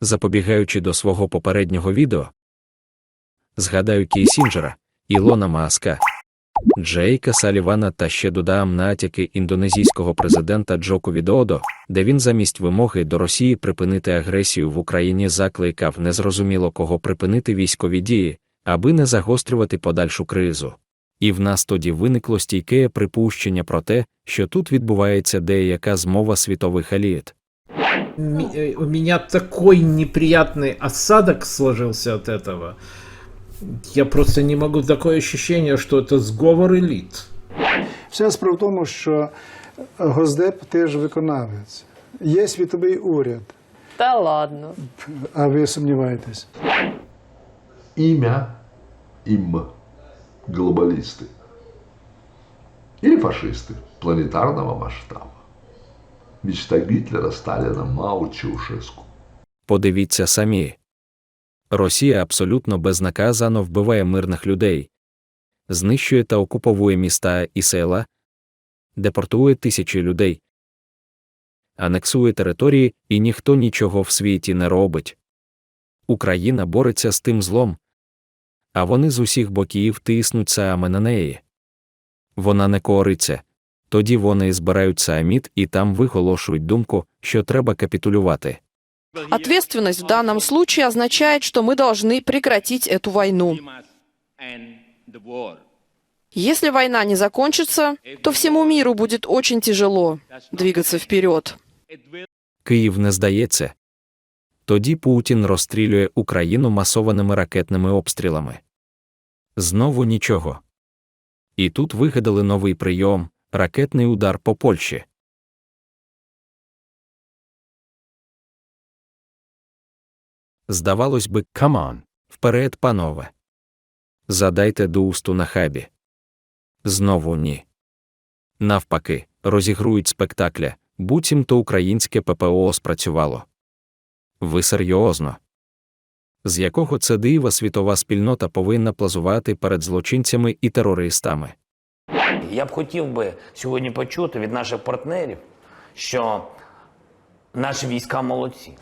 запобігаючи до свого попереднього відео. Згадаю Кісінджера, Ілона Маска, Джейка Салівана та ще додам натяки індонезійського президента Джоко Відоодо, де він замість вимоги до Росії припинити агресію в Україні закликав незрозуміло кого припинити військові дії, аби не загострювати подальшу кризу. І в нас тоді виникло стійке припущення про те, що тут відбувається деяка змова світових еліт. Ми- э, У меня такой неприятный осадок сложился от этого. Я просто не могу. Такое ощущение, что это сговор элит. Вся справа в тому, що Госдеп теж виконавець. Є світовий уряд, Та ладно. а ви сумніваєтесь. имя им глобалисты или фашисты планетарного масштаба. Мечта Гитлера, Сталина, Мао, Чаушеску. Подивіться самі. Росія абсолютно безнаказано вбиває мирних людей, знищує та окуповує міста і села, депортує тисячі людей, анексує території, і ніхто нічого в світі не робить. Україна бореться з тим злом, а вони з усіх боків тиснуть саме на неї. Вона не кориться Тоді вони збирають саміт і там виголошують думку, що треба капітулювати. Ответственность в данном случае означает, что мы должны прекратить эту войну. Если война не закончится, то всему миру будет очень тяжело двигаться вперед. Київ не здається. Тоді Путін розстрілює Україну масованими ракетними обстрілами. Знову нічого. І тут вигадали новий прийом ракетний удар по Польщі. Здавалось би, камон, вперед, панове. Задайте доусту на хабі. Знову ні. Навпаки, розігрують спектакля, буцімто українське ППО спрацювало. Ви серйозно? З якого це дива світова спільнота повинна плазувати перед злочинцями і терористами? Я б хотів би сьогодні почути від наших партнерів, що наші війська молодці.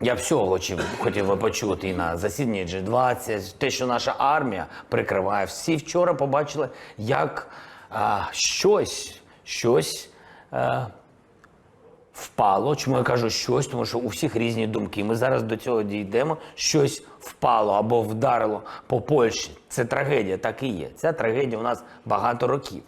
Я всього хотів, би почути і на засіданні G20, те, що наша армія прикриває. Всі вчора побачили, як а, щось, щось а, впало. Чому я кажу щось? Тому що у всіх різні думки. Ми зараз до цього дійдемо. Щось впало або вдарило по Польщі. Це трагедія, так і є. Ця трагедія у нас багато років.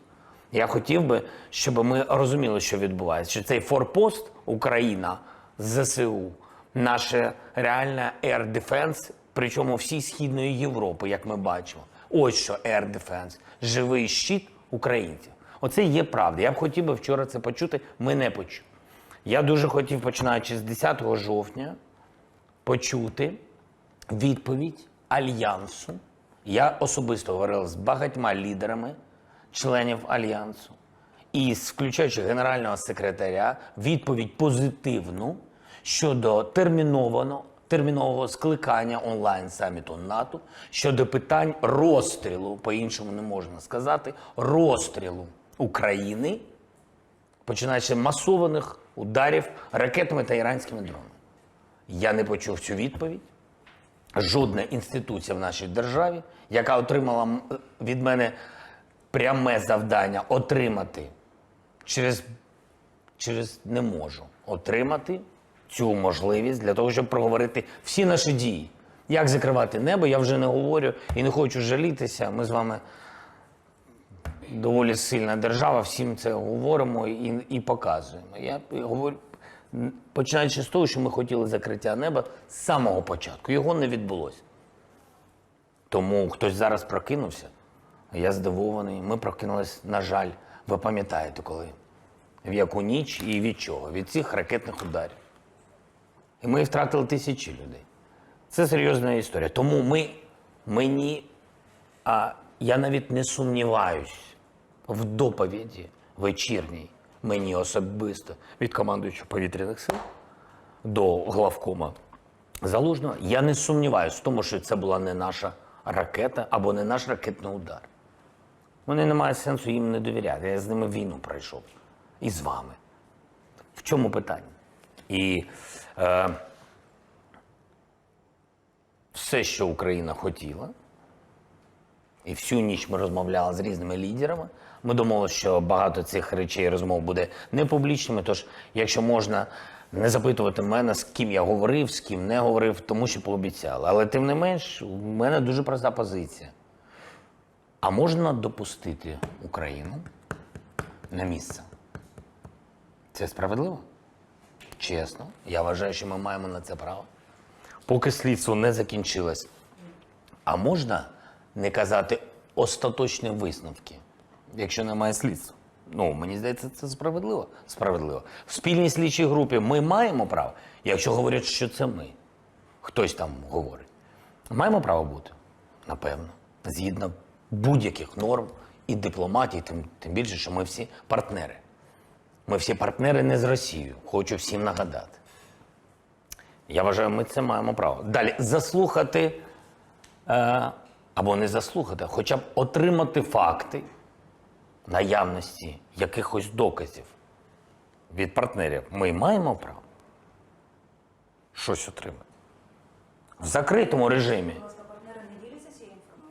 Я хотів би, щоб ми розуміли, що відбувається. Що цей форпост Україна ЗСУ, наше реальне Air Defense, причому всій Східної Європи, як ми бачимо. Ось що Air Defense. живий щит українців. Оце є правда. Я б хотів би вчора це почути. Ми не почули. Я дуже хотів, починаючи з 10 жовтня, почути відповідь Альянсу. Я особисто говорив з багатьма лідерами членів Альянсу, і включаючи генерального секретаря, відповідь позитивну щодо терміновано, термінового скликання онлайн саміту НАТО щодо питань розстрілу, по-іншому не можна сказати, розстрілу України починаючи масованих ударів ракетами та іранськими дронами. Я не почув цю відповідь. Жодна інституція в нашій державі, яка отримала від мене пряме завдання отримати через, через не можу отримати цю можливість для того, щоб проговорити всі наші дії. Як закривати небо, я вже не говорю і не хочу жалітися. Ми з вами доволі сильна держава, всім це говоримо і, і показуємо. Я говорю, починаючи з того, що ми хотіли закриття неба з самого початку. Його не відбулося. Тому хтось зараз прокинувся. Я здивований. Ми прокинулись, на жаль, ви пам'ятаєте коли? В яку ніч і від чого? Від цих ракетних ударів. І ми втратили тисячі людей. Це серйозна історія. Тому ми, мені а я навіть не сумніваюсь в доповіді вечірній мені особисто від командуючого повітряних сил до главкома Залужного. Я не сумніваюся в тому, що це була не наша ракета або не наш ракетний удар. Вони не мають сенсу їм не довіряти. Я з ними війну пройшов. І з вами. В чому питання? І е, все, що Україна хотіла. І всю ніч ми розмовляли з різними лідерами. Ми думали, що багато цих речей розмов буде не публічними. Тож, якщо можна не запитувати мене, з ким я говорив, з ким не говорив, тому що пообіцяли. Але тим не менш, у мене дуже проста позиція. А можна допустити Україну на місце? Це справедливо? Чесно, я вважаю, що ми маємо на це право. Поки слідство не закінчилось. А можна не казати остаточні висновки, якщо немає слідства? Ну, мені здається, це справедливо. Справедливо. В спільній слідчій групі ми маємо право, якщо говорять, що це ми. Хтось там говорить. Маємо право бути? Напевно. Згідно будь-яких норм і дипломатії, тим, тим більше, що ми всі партнери. Ми всі партнери не з Росією. Хочу всім нагадати. Я вважаю, ми це маємо право. Далі заслухати е, або не заслухати, а хоча б отримати факти наявності якихось доказів від партнерів. Ми маємо право щось отримати. В закритому режимі.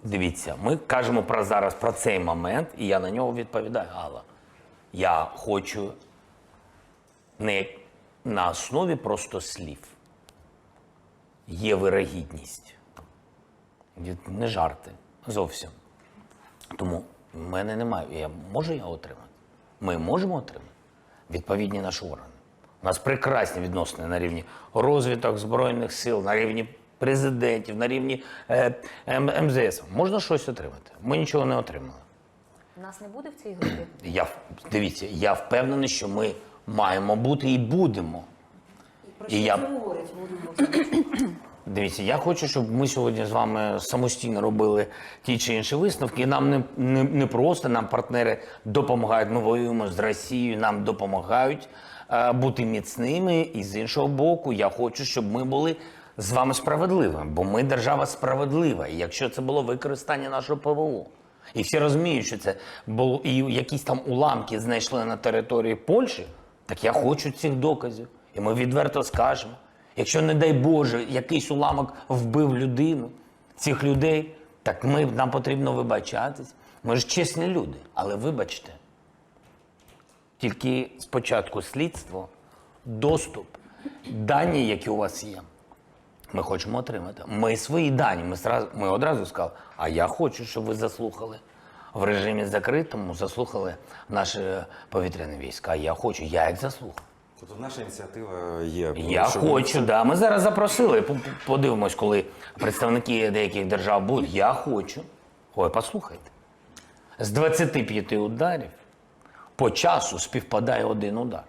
Дивіться, ми кажемо про зараз про цей момент, і я на нього відповідаю. Алла, я хочу не на основі просто слів. Є вирогідність. Не жарти. Зовсім. Тому в мене немає. Я, можу я отримати? Ми можемо отримати відповідні наші органи. У нас прекрасні відносини на рівні розвиток Збройних сил, на рівні президентів, на рівні е, МЗС. Можна щось отримати. Ми нічого не отримали. Нас не буде в цій групі. Я дивіться, я впевнений, що ми маємо бути і будемо. І я дивіться, я хочу, щоб ми сьогодні з вами самостійно робили ті чи інші висновки. І нам не, не, не просто нам партнери допомагають. Ми воюємо з Росією, нам допомагають е, бути міцними. І з іншого боку, я хочу, щоб ми були з вами справедливими, бо ми держава справедлива. І якщо це було використання нашого ПВО. І всі розуміють, що це було і якісь там уламки знайшли на території Польщі, так я хочу цих доказів. І ми відверто скажемо. Якщо, не дай Боже, якийсь уламок вбив людину, цих людей, так ми, нам потрібно вибачатись. Ми ж чесні люди, але вибачте. Тільки спочатку слідство, доступ, дані, які у вас є, ми хочемо отримати. Ми свої дані. Ми, сразу, ми одразу сказали, а я хочу, щоб ви заслухали. В режимі закритому заслухали наші повітряні війська. Я хочу, я їх заслухав. Тобто наша ініціатива є. Я щоб хочу, да. Ми зараз запросили. Подивимось, коли представники деяких держав будуть. Я хочу. Ой, послухайте. З 25 ударів по часу співпадає один удар.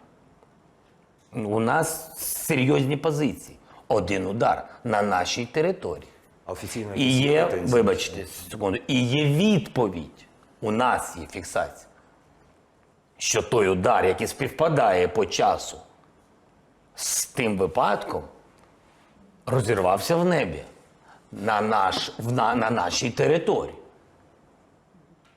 У нас серйозні позиції. Один удар на нашій території. А офіційно І є, претензії? вибачте, секунду, і є відповідь. У нас є фіксація, що той удар, який співпадає по часу з тим випадком, розірвався в небі на, наш, на, на нашій території.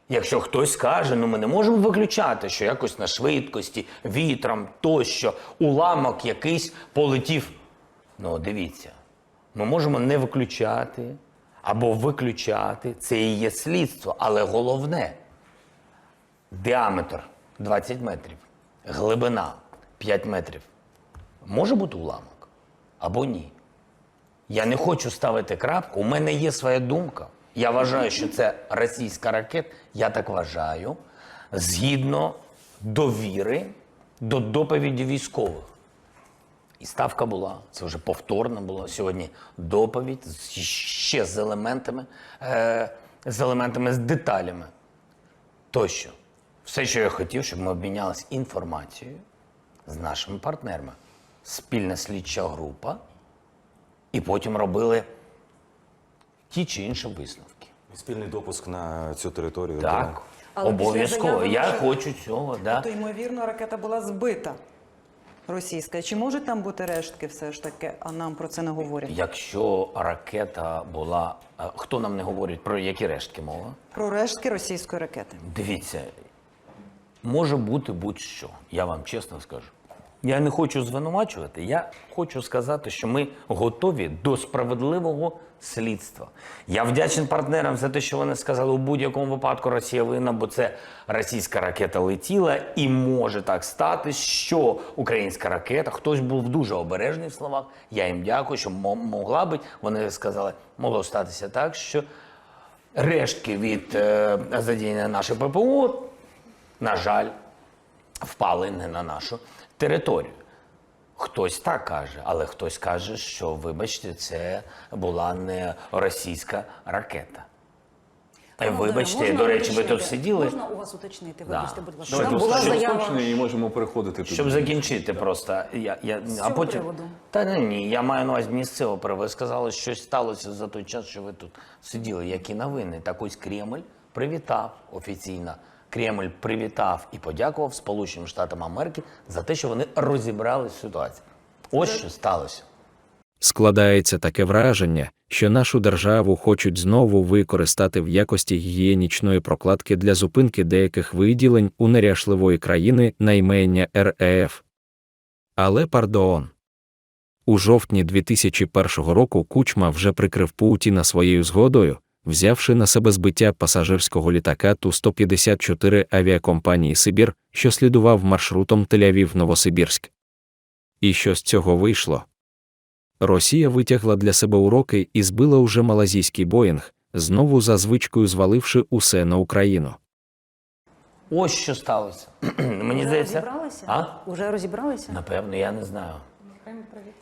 Якщо хтось скаже, ну ми не можемо виключати, що якось на швидкості, вітром тощо, уламок якийсь полетів. Ну, дивіться, ми можемо не виключати або виключати. Це і є слідство, але головне діаметр 20 метрів, глибина 5 метрів. Може бути уламок або ні. Я не хочу ставити крапку. У мене є своя думка. Я вважаю, що це російська ракета. Я так вважаю, згідно довіри до доповіді військових. І ставка була, це вже повторно було сьогодні доповідь ще з елементами, е, з елементами, з деталями. Тощо, все, що я хотів, щоб ми обмінялися інформацією з нашими партнерами. Спільна слідча група, і потім робили ті чи інші висновки. Спільний допуск на цю територію. Так, Але обов'язково. Я хочу цього. Да. То, ймовірно, ракета була збита російська. Чи можуть там бути рештки все ж таки, а нам про це не говорять? Якщо ракета була. Хто нам не говорить про які рештки мова? Про рештки російської ракети. Дивіться, може бути будь-що, я вам чесно скажу. Я не хочу звинувачувати. Я хочу сказати, що ми готові до справедливого слідства. Я вдячний партнерам за те, що вони сказали, у будь-якому випадку Росія винна, бо це російська ракета летіла, і може так стати, що українська ракета, хтось був дуже обережний в словах. Я їм дякую, що могла бути. Вони сказали, могло статися так, що рештки від е, задіяння нашої ППО, на жаль, впали не на нашу територію. Хтось так каже, але хтось каже, що, вибачте, це була не російська ракета. Е, Вибачте, Можна до речі, ви тут сиділи. Можна у вас уточнити? Да. Вибачте, будь ласка. Там була заява. і можемо переходити туди. Щоб закінчити просто. Я, я, а цього потім... приводу? Та ні, ні, я маю на увазі місцево приводу. Ви сказали, що щось сталося за той час, що ви тут сиділи. Які новини? Так ось Кремль привітав офіційно. Кремль привітав і подякував Сполученим Штатам Америки за те, що вони розібрали ситуацію. Ось що сталося. Складається таке враження, що нашу державу хочуть знову використати в якості гігієнічної прокладки для зупинки деяких виділень у неряшливої країни на імення РФ. Але пардон. У жовтні 2001 року Кучма вже прикрив Путіна своєю згодою, взявши на себе збиття пасажирського літака Ту-154 авіакомпанії Сибір, що слідував маршрутом Тель-Авів-Новосибірськ. І що з цього вийшло? Росія витягла для себе уроки і збила уже малазійський Боїнг, знову за звичкою зваливши усе на Україну. Ось що сталося. Мені здається, розібралися? А? Уже розібралися? напевно, я не знаю.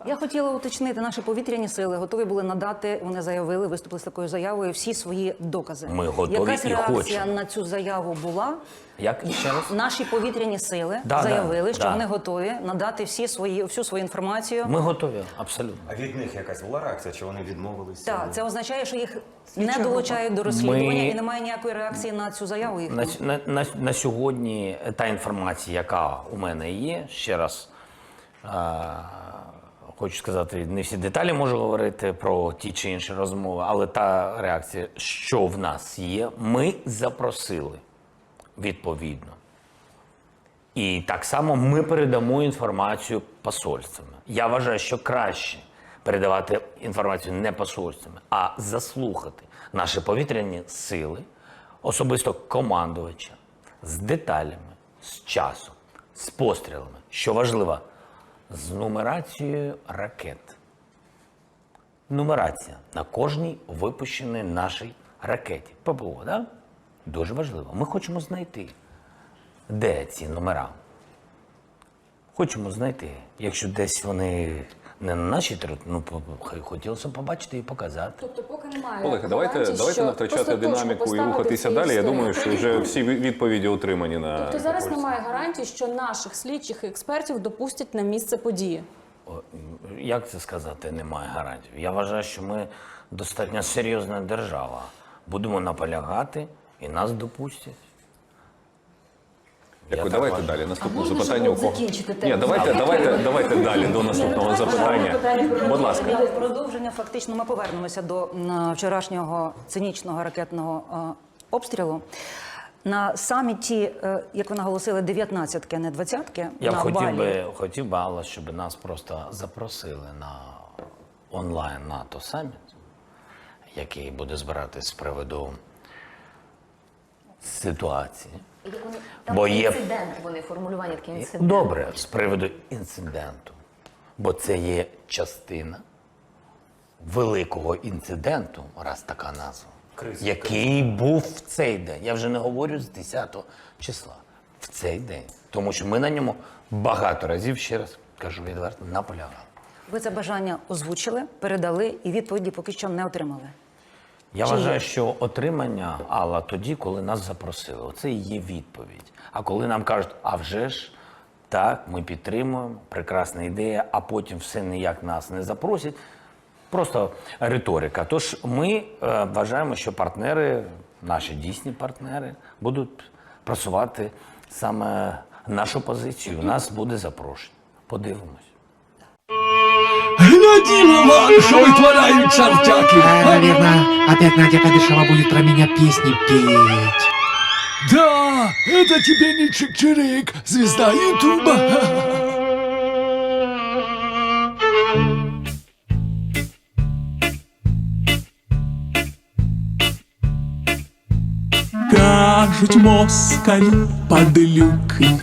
Я хотіла уточнити, наші повітряні сили готові були надати, вони заявили, виступили з такою заявою, всі свої докази. Ми готові Якась і реакція хочемо. на цю заяву була. Як ще раз? Наші повітряні сили Да, заявили, да, що да. вони готові надати всі свої, всю свою інформацію. Ми готові, абсолютно. А від них якась була реакція, чи вони відмовилися? Так, це означає, що їх не долучають до розслідування Ми- і немає ніякої реакції на цю заяву. На, на, на, на сьогодні та інформація, яка у мене є, ще раз а, хочу сказати, не всі деталі можу говорити про ті чи інші розмови, але та реакція, що в нас є, ми запросили відповідно. І так само ми передамо інформацію посольствами. Я вважаю, що краще передавати інформацію не посольствами, а заслухати наші повітряні сили, особисто командувача, з деталями, з часом, з пострілами, що важливо, з нумерацією ракет. Нумерація на кожній випущеній нашій ракеті. ППО, да? Дуже важливо. Ми хочемо знайти, де ці номера. Хочемо знайти. Якщо десь вони не на нашій території, ну хотілося побачити і показати. Тобто, поки немає. Колеги, давайте, давайте не втрачати динаміку і рухатися далі. Я думаю, що вже всі відповіді отримані на Тобто зараз немає гарантій, що наших слідчих і експертів допустять на місце події. О, Як це сказати, немає гарантів? Я вважаю, що ми достатньо серйозна держава. Будемо наполягати і нас допустять. Дякую, давайте вважаю. далі. Наступне можна, запитання у кого? Ні, давайте, давайте, давайте далі до наступного запитання. Будь ласка. Продовження фактично ми повернемося до вчорашнього цинічного ракетного обстрілу. На саміті, е, як ви наголосили, 19-ки, а не 20-ки Я б на хотів Балі. би, хотів би, Алла, щоб нас просто запросили на онлайн НАТО саміт, який буде збиратись з приводу ситуації. Там Бо є- інцидент, вони формулювання такі інцидент. Добре, з приводу інциденту, бо це є частина великого інциденту, раз така назва, який був в цей день. Я вже не говорю з 10 числа, в цей день. Тому що ми на ньому багато разів, ще раз кажу відверто, наполягали. Ви це бажання озвучили, передали і відповіді поки що не отримали. Я Чи вважаю, є? що отримання Алла тоді, коли нас запросили. Оце і є відповідь. А коли нам кажуть, а вже ж так, ми підтримуємо, прекрасна ідея, а потім все ніяк нас не запросять. Просто риторика. Тож ми е, вважаємо, що партнери, наші дійсні партнери, будуть просувати саме нашу позицію. Нас буде запрошення. Подивимось. водилова, що витворяють чертяки. Э, Наверное, опять Надя Кадышева будет про меня песни петь. Да, это тебе не чик-чирик, звезда Ютуба. Кажуть москаль падлюки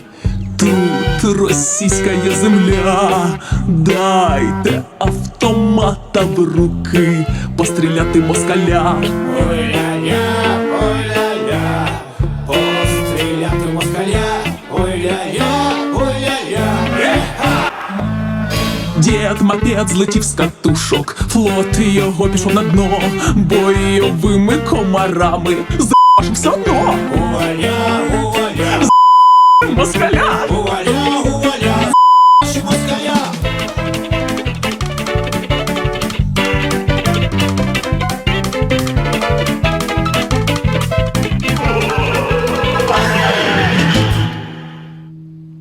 Тут російська земля. Дайте автомата в руки, постріляти москаля. Дід мопед злетів з катушок, флот його пішов на дно, бойовими комарами. З***ш все одно. З***м москаля.